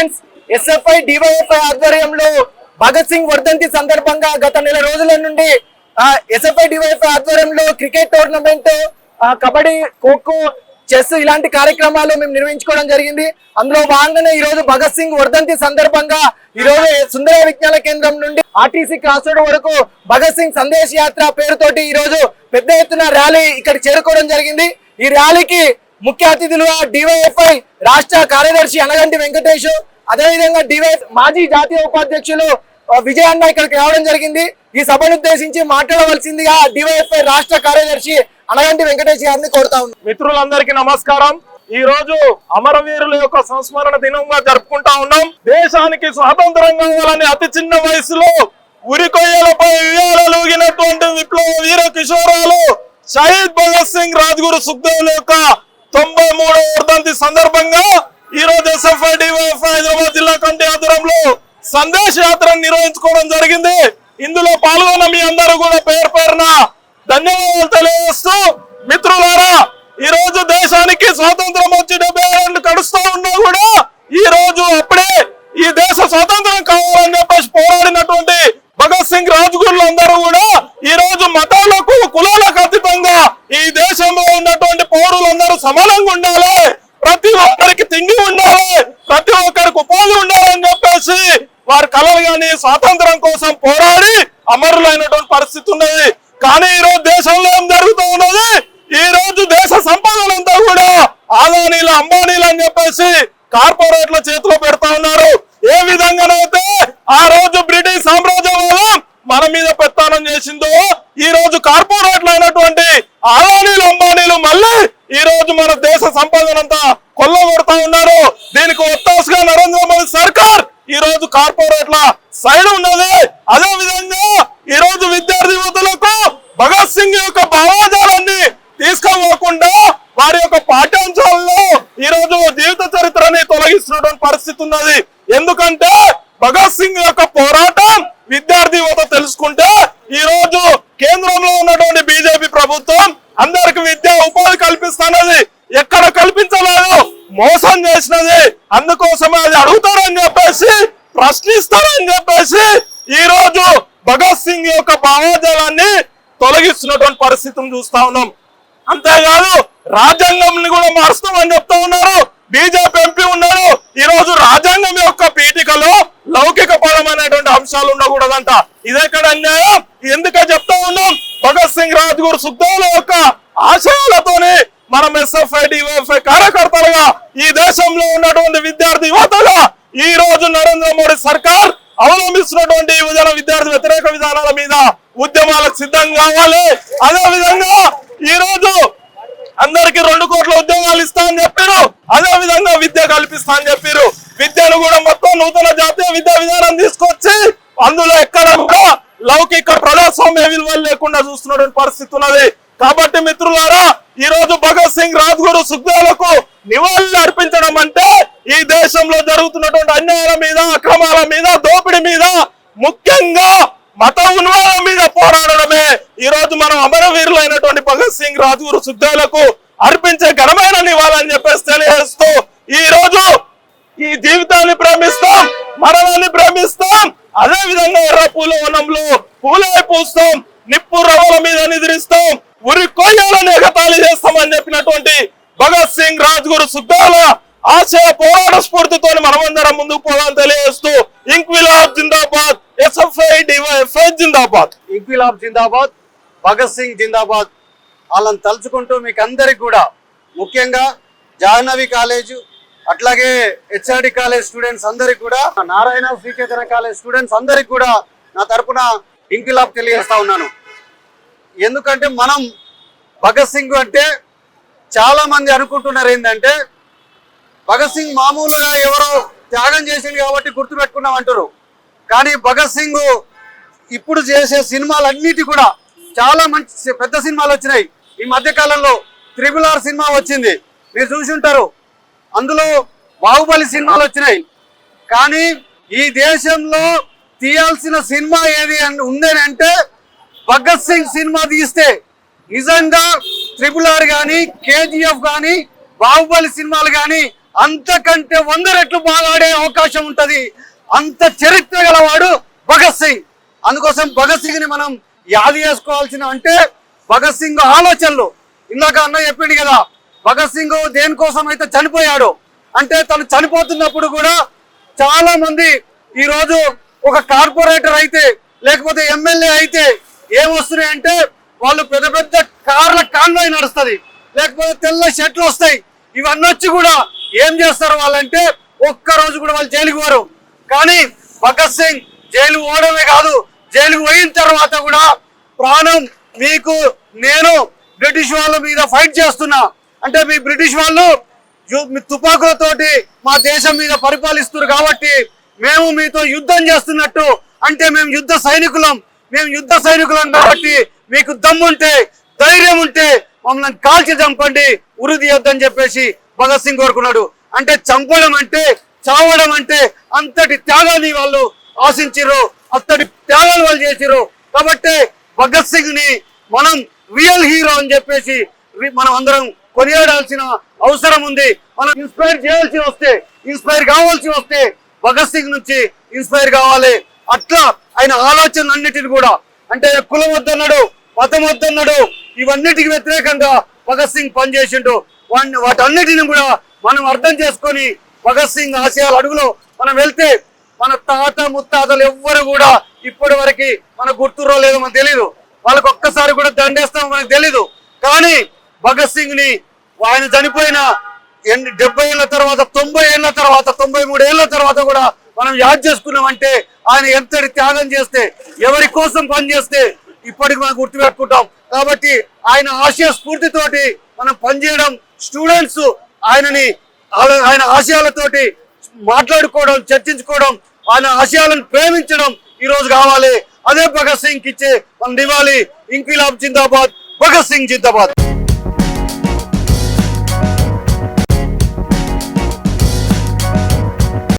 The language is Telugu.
ఫ్రెండ్స్ ఎస్ఎఫ్ఐ డివైఎఫ్ఐ ఆధ్వర్యంలో భగత్ సింగ్ వర్ధంతి సందర్భంగా గత నెల రోజుల నుండి ఎస్ఎఫ్ఐ డివైఎఫ్ఐ ఆధ్వర్యంలో cricket tournament kabaddi kho kho chess ఇలాంటి కార్యక్రమాలు మేము నిర్వహించుకోవడం జరిగింది. అందులో భాగంగానే ఈ రోజు భగత్ సింగ్ వర్ధంతి సందర్భంగా ఈ రోజు సుందర విజ్ఞాన కేంద్రం నుండి ఆర్టీసీ క్రాస్ రోడ్ వరకు భగత్ సింగ్ సందేశ్ యాత్ర పేరుతోటి ఈ రోజు పెద్ద ఎత్తున ర్యాలీ ఇక్కడ చేరుకోవడం జరిగింది. ఈ ర్యాలీకి ముఖ్య అతిథులుగా డివైఎఫ్ఐ రాష్ట్ర కార్యదర్శి అనగంటి వెంకటేష్ అదేవిధంగా డివై మాజీ జాతీయ ఉపాధ్యక్షులు ఆ, ఇక్కడికి రావడం జరిగింది. ఈ సభను ఉద్దేశించి మాట్లాడవలసిందిగా డివైఎఫ్ఐ రాష్ట్ర కార్యదర్శి అనగంటి వెంకటేష్ గారిని కోరుతా మిత్రులందరికీ నమస్కారం. ఈ రోజు అమరవీరుల యొక్క సంస్మరణ దినంగా జరుపుకుంటా ఉన్నాం. దేశానికి స్వాతంత్రం కావాలని అతి చిన్న వయసులో ఉరి ఉయ్యాలూగినటువంటి విప్లవ వీర కిషోరాలు షహీద్ భగత్ సింగ్ రాజ్గురు సుఖ్దేవుల యొక్క తొంభై మూడవ వర్ధంతి సందర్భంగా ఈ రోజు ఎస్ఎఫ్ఐ హైదరాబాద్ జిల్లా కమిటీ ఆధ్వర్యంలో సందేశ యాత్రను నిర్వహించుకోవడం జరిగింది. ఇందులో పాల్గొన్న మీ అందరూ కూడా పేరు పేరున ధన్యవాదాలు తెలియజేస్తూ మిత్రులారా ఈ రోజు దేశానికి స్వాతంత్రం వచ్చి డెబ్బై ఏళ్ళు కడుస్తూ ఉన్నా కూడా ఈ రోజు అప్పుడే ఈ దేశ స్వాతంత్రం కావాలని చెప్పేసి పోరాడినటువంటి భగత్ సింగ్ రాజ్గురులు అందరూ కూడా ఈ రోజు మతాలకు కులాలకు అతీతంగా ఈ దేశంలో ఉన్నటువంటి పౌరులందరూ సమానంగా ఉండాలి? తిండి ఉండాలి. ప్రతి ఒక్కరికి ఉపాధి ఉండాలని చెప్పేసి వారి కలలు కానీ స్వాతంత్రం కోసం పోరాడి అమరులైనటువంటి పరిస్థితి ఉన్నది. కానీ ఈ రోజు దేశంలో ఏం జరుగుతూ ఉన్నది? ఈ రోజు దేశ సంపదలంతా కూడా ఆదానీలు అంబానీలు అని చెప్పేసి కార్పొరేట్ల చేతిలో పెడతా ఉన్నారు. ఏ విధంగానైతే ఆ రోజు బ్రిటిష్ సామ్రాజ్యవాదం మన మీద పెత్తానం చేసిందో ఈ రోజు కార్పొరేట్లు అయినటువంటి ఆదానీలు అంబానీలు మళ్ళీ ఈ రోజు మన దేశ సంపదనంతా కొల్లగొడతా దీనికి ఒత్తాసుగా నరేంద్ర మోదీ సర్కార్ ఈ రోజు కార్పొరేట్ల సైడ్ ఉన్నది. అదే విధంగా ఈ రోజు విద్యార్థి యువతులకు భగత్ సింగ్ యొక్క భావాజాలాన్ని తీసుకోకుండా వారి యొక్క పాఠ్యాంశాలలో ఈ రోజు జీవిత చరిత్రని తొలగిస్తున్నటువంటి పరిస్థితి ఉన్నది. ఎందుకంటే భగత్ సింగ్ యొక్క పోరాటం విద్యార్థి యువత తెలుసుకుంటే ఈ రోజు కేంద్రంలో ఉన్నటువంటి బీజేపీ ప్రభుత్వం అందరికి విద్యా ఉపాధి కల్పిస్తున్నది ఎక్కడ కల్పించలేదు మోసం చేసినది అందుకోసమే అది అడుగుతారని చెప్పేసి ప్రశ్నిస్తారని చెప్పేసి ఈ రోజు భగత్ సింగ్ యొక్క భావజాలాన్ని తొలగిస్తున్నటువంటి పరిస్థితిని చూస్తా ఉన్నాం. అంతేకాదు రాజ్యాంగం కూడా మారుస్తామని చెప్తా ఉన్నారు. బీజేపీ ఎంపీ ఉన్నారు ఈ రోజు రాజ్యాంగం యొక్క పీఠికలో లౌకిక పరమైనటువంటి అంశాలు ఉండకూడదంట. ఇదెక్కడ అన్యాయం? ఎందుకు చెప్తా ఉన్నాం? భగత్ సింగ్ రాజ్గురు సుద్దోల యొక్క ఆశయాలతోనే మనం ఎస్ఎఫ్ఐ డివైఎఫ్ఐ కార్యకర్తలుగా ఈ దేశంలో ఉన్నటువంటి విద్యార్థి యువతగా ఈ రోజు నరేంద్ర మోడీ సర్కార్ అవలంబిస్తున్నటువంటి యువజన విద్యార్థి వ్యతిరేక విధానాల మీద ఉద్యమాలకు సిద్ధం కావాలి. అదే విధంగా ఈ రోజు అందరికి రెండు కోట్ల ఉద్యోగాలు ఇస్తా అని చెప్పారు. అదే విధంగా విద్య కల్పిస్తా అని చెప్పారు. విద్యను కూడా మొత్తం నూతన జాతీయ విద్యా విధానం తీసుకొచ్చి అందులో ఎక్కడ కూడా లౌకిక ప్రజాస్వామ్య విలువలు లేకుండా చూస్తున్నటువంటి పరిస్థితి ఉన్నది. కాబట్టి మిత్రులారా ఈ రోజు భగత్ సింగ్ రాజ్గురు సుఖ్దేవులకు నివాళులు అర్పించడం అంటే ఈ దేశంలో జరుగుతున్నటువంటి అన్యాయాల మీద అక్రమాల మీద దోపిడీ మీద ముఖ్యంగా మత ఉన్మాదం మీద పోరాడడమే ఈ రోజు మనం అమరవీరులైనటువంటి భగత్ సింగ్ రాజ్గురు సుద్దాలకు అర్పించే ఘనమైన నివాళని చెప్పేసి తెలియజేస్తూ ఈ రోజు ఈ జీవితాన్ని ప్రేమిస్తాం మరణాన్ని ప్రేమిస్తాం అదే విధంగా ఎర్ర పూల వనంలో పూలే పూస్తాం నిప్పు రవ్వల మీద నిద్రిస్తాం ఉరి కొయ్యాలని ఎగతాళి చేస్తామని చెప్పినటువంటి భగత్ సింగ్ రాజ్గురు సుద్దాల ఆశయ పోరాట స్ఫూర్తితో మనమందరం ముందుకు పోవాలని తెలియజేస్తూ ఇంక్విలాబ్ జిందాబాద్ ఎస్ఎఫ్ఐ డివైఎఫ్ఐ జిందాబాద్. ఇంక్విలాబ్ జిందాబాద్ భగత్ సింగ్ జిందాబాద్. వాళ్ళని తలుచుకుంటూ మీకు అందరికి కూడా ముఖ్యంగా జాహ్నవి కాలేజు అట్లాగే హెచ్ఆర్డి కాలేజ్ స్టూడెంట్స్ అందరికి కూడా నారాయణ శ్రీచైతన్య కాలేజ్ స్టూడెంట్స్ అందరికి కూడా నా తరపున ఇంక్విలాబ్ తెలియజేస్తా ఉన్నాను. ఎందుకంటే మనం భగత్ సింగ్ అంటే చాలా మంది అనుకుంటున్నారు ఏంటంటే భగత్ సింగ్ మామూలుగా ఎవరో త్యాగం చేసింది కాబట్టి గుర్తుపెట్టుకున్నాం అంటారు. కానీ భగత్ సింగ్ ఇప్పుడు చేసే సినిమాలన్నిటి కూడా చాలా మంచి పెద్ద సినిమాలు వచ్చినాయి. ఈ మధ్య కాలంలో త్రిబుల్ ఆర్ సినిమా వచ్చింది. మీరు చూసి ఉంటారు అందులో బాహుబలి సినిమాలు వచ్చినాయి. కానీ ఈ దేశంలో తీయాల్సిన సినిమా ఏది ఉందని అంటే భగత్ సింగ్ సినిమా తీస్తే నిజంగా త్రిబుల్ ఆర్ కానీ కేజీఎఫ్ కానీ బాహుబలి సినిమాలు కానీ అంతకంటే వంద రెట్లు బాగాడే అవకాశం ఉంటది. అంత చరిత్ర గలవాడు భగత్ సింగ్. అందుకోసం భగత్ సింగ్ని మనం యాది చేసుకోవాల్సిన అంటే భగత్ సింగ్ ఆలోచనలు. ఇందాక అన్న చెప్పిండు కదా భగత్ సింగ్ దేనికోసం అయితే చనిపోయాడు అంటే తను చనిపోతున్నప్పుడు కూడా చాలా మంది ఈరోజు ఒక కార్పొరేటర్ అయితే లేకపోతే ఎమ్మెల్యే అయితే ఏమొస్తున్నాయి అంటే వాళ్ళు పెద్ద పెద్ద కార్ల కాన్వాయ్ నడుస్తుంది. లేకపోతే తెల్ల షర్ట్లు వస్తాయి. ఇవన్నీ వచ్చి కూడా ఏం చేస్తారు వాళ్ళంటే ఒక్క రోజు కూడా వాళ్ళు జైలుకి పోరు. కానీ భగత్ సింగ్ జైలు పోవడమే కాదు జైలుకు పోయిన తర్వాత కూడా ప్రాణం మీకు నేను బ్రిటిష్ వాళ్ళ మీద ఫైట్ చేస్తున్నా. అంటే మీ బ్రిటిష్ వాళ్ళు మీ తుపాకులతోటి మా దేశం మీద పరిపాలిస్తున్నారు కాబట్టి మేము మీతో యుద్ధం చేస్తున్నట్టు. అంటే మేము యుద్ధ సైనికులం మేము యుద్ధ సైనికులం కాబట్టి మీకు దమ్ముంటే ధైర్యం ఉంటే మమ్మల్ని కాల్చి చంపండి ఉరుది యుద్ధం చెప్పేసి భగత్ సింగ్ కోరుకున్నాడు. అంటే చంపడం అంటే చావడం అంటే అంతటి త్యాగాన్ని వాళ్ళు ఆశించారు అంతటి త్యాగాలు వాళ్ళు చేసిరు కాబట్టి భగత్ సింగ్ని మనం రియల్ హీరో అని చెప్పేసి మనం అందరం కొనియాడాల్సిన అవసరం ఉంది. మనం ఇన్స్పైర్ చేయాల్సి వస్తే ఇన్స్పైర్ కావాల్సి వస్తే భగత్ సింగ్ నుంచి ఇన్స్పైర్ కావాలి. అట్లా ఆయన ఆలోచన అన్నిటిని కూడా. అంటే కులం వద్దన్నాడు మతం వద్దన్నాడు ఇవన్నిటికి వ్యతిరేకంగా భగత్ సింగ్ పనిచేసిండు. వాటన్నిటిని కూడా మనం అర్థం చేసుకొని భగత్ సింగ్ ఆశయాల అడుగులో మనం వెళ్తే మన తాత ముత్తాతలు ఎవ్వరు కూడా ఇప్పటి వరకు మన గుర్తురో లేదో మనకు తెలియదు వాళ్ళకి ఒక్కసారి కూడా దండేస్తామో మనకు తెలీదు. కానీ భగత్ సింగ్ని ఆయన చనిపోయిన డెబ్బై ఏళ్ళ తర్వాత తొంభై ఏళ్ళ తర్వాత తొంభై మూడు ఏళ్ళ తర్వాత కూడా మనం యాద్ చేసుకున్నామంటే ఆయన ఎంతటి త్యాగం చేస్తే ఎవరి కోసం పనిచేస్తే ఇప్పటికి మనం గుర్తుపెట్టుకుంటాం. కాబట్టి ఆయన ఆశయ స్ఫూర్తితోటి మనం పనిచేయడం స్టూడెంట్స్ ఆయనని ఆయన- ఆశయాలతోటి మాట్లాడుకోవడం చర్చించుకోవడం ఆయన ఆశయాలను ప్రేమించడం ఈ రోజు కావాలి. అదే భగత్ సింగ్ ఇచ్చే మన దివాలి ఇంకిలాబ్ జిందాబాద్ భగత్ సింగ్ జిందాబాద్.